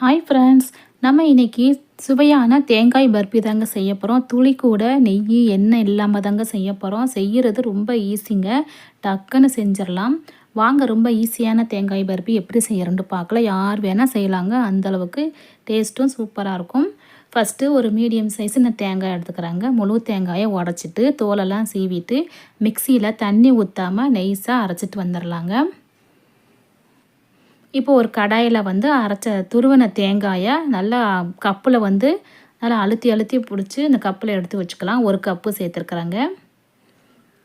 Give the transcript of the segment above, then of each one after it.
Hi friends நம்ம இன்றைக்கி சுவையான தேங்காய் பர்பி தாங்க செய்ய போகிறோம் துளி கூட நெய் எண்ணெய் இல்லாமல் தாங்க செய்ய போகிறோம் செய்கிறது ரொம்ப ஈஸிங்க டக்குன்னு செஞ்சிடலாம். வாங்க ரொம்ப ஈஸியான தேங்காய் பர்பி எப்படி செய்கிறன்ட்டு பார்க்கல யார் வேணால் செய்யலாங்க. அந்தளவுக்கு டேஸ்ட்டும் சூப்பராக இருக்கும். ஃபஸ்ட்டு ஒரு மீடியம் சைஸ் இந்த தேங்காய் எடுத்துக்கிறாங்க. முழு தேங்காயை உடச்சிட்டு தோலெல்லாம் சீவிட்டு மிக்சியில் தண்ணி ஊற்றாமல் நெய்ஸாக அரைச்சிட்டு வந்துடலாங்க. இப்போ ஒரு கடாயில் வந்து அரைச்ச துருவன தேங்காயை நல்லா கப்பில் வந்து நல்லா அழுத்தி அழுத்தி பிடிச்சி இந்த கப்பில் எடுத்து வச்சுக்கலாம். ஒரு கப்பு சேர்த்துருக்குறாங்க.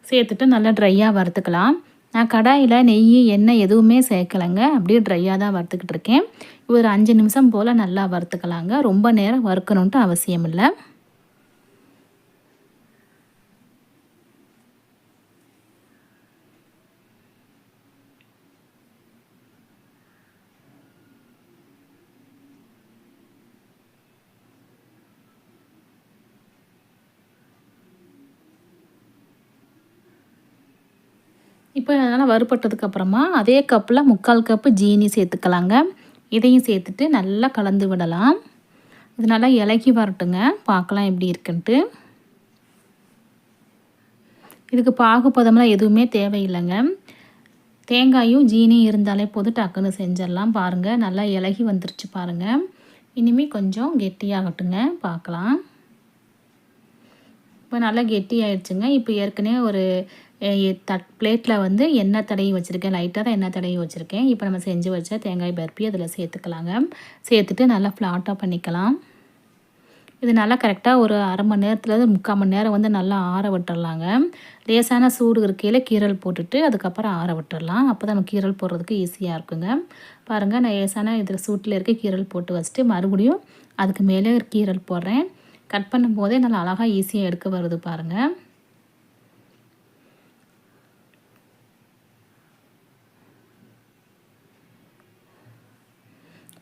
சேர்த்துட்டு நல்லா ட்ரையாக வறுத்துக்கலாம். நான் கடாயில் நெய் எண்ணெய் எதுவுமே சேர்க்கலைங்க. அப்படியே ட்ரையாக தான் வறுத்துக்கிட்டு இருக்கேன். ஒரு அஞ்சு நிமிஷம் போல் நல்லா வறுத்துக்கலாங்க. ரொம்ப நேரம் வறுக்கணுன்ட்டு அவசியம் இல்லை இப்போ அதனால் வறுபட்டதுக்கப்புறமா அதே கப்பில் முக்கால் கப்பு ஜீனி சேர்த்துக்கலாங்க. இதையும் சேர்த்துட்டு நல்லா கலந்து விடலாம். இது நல்லா இலகி வரட்டுங்க. பார்க்கலாம் எப்படி இருக்குன்ட்டு. இதுக்கு பாகுபதம்லாம் எதுவுமே தேவையில்லைங்க. தேங்காயும் ஜீனியும் இருந்தாலே போதும் டக்குன்னு செஞ்சிடலாம் பாருங்கள் நல்லா இலகி வந்துருச்சு பாருங்கள் இனிமேல் கொஞ்சம் கெட்டியாகட்டுங்க. பார்க்கலாம். இப்போ நல்லா கெட்டி ஆயிடுச்சுங்க இப்போ ஏற்கனவே ஒரு தட் பிளேட்டில் வந்து எண்ணெய் தடவி வச்சுருக்கேன். லைட்டாக தான் எண்ணெய் தடவி வச்சுருக்கேன். இப்போ நம்ம செஞ்சு வச்ச தேங்காய் பருப்பி அதில் சேர்த்துக்கலாங்க. சேர்த்துட்டு நல்லா ஃப்ளாட்டாக பண்ணிக்கலாம். இது நல்லா கரெக்டாக ஒரு அரை மணி நேரத்தில் முக்கால் மணி நேரம் வந்து நல்லா ஆற விட்டுடலாங்க லேசான சூடு இருக்கையில் கீரல் போட்டுட்டு அதுக்கப்புறம் ஆற விட்டுடலாம் அப்போ தான் நம்ம கீரல் போடுறதுக்கு ஈஸியாக இருக்குங்க. பாருங்கள் நான் லேசான இதில் சூட்டில் இருக்க கீரல் போட்டு வச்சுட்டு மறுபடியும் அதுக்கு மேலே கீரல் போடுறேன். கட் பண்ணும் போதே நல்லா அழகாக ஈஸியாக எடுக்க வருது பாருங்கள்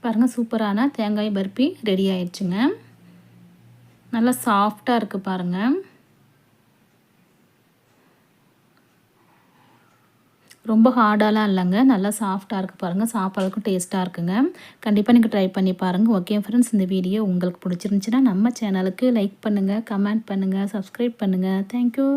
பாருங்கள் சூப்பரான தேங்காய் பர்பி ரெடி ஆயிடுச்சுங்க. நல்லா சாஃப்டாக இருக்குது பாருங்கள் ரொம்ப ஹார்டாலாம் இல்லைங்க. நல்லா சாஃப்டாக இருக்குது பாருங்கள் சாப்பாடுக்கும் டேஸ்ட்டாக இருக்குங்க. கண்டிப்பாக நீங்கள் ட்ரை பண்ணி பாருங்கள் ஓகே ஃப்ரெண்ட்ஸ் இந்த வீடியோ உங்களுக்கு பிடிச்சிருந்துச்சின்னா நம்ம சேனலுக்கு லைக் பண்ணுங்கள் கமெண்ட் பண்ணுங்கள் சப்ஸ்கிரைப் பண்ணுங்கள் தேங்க்யூ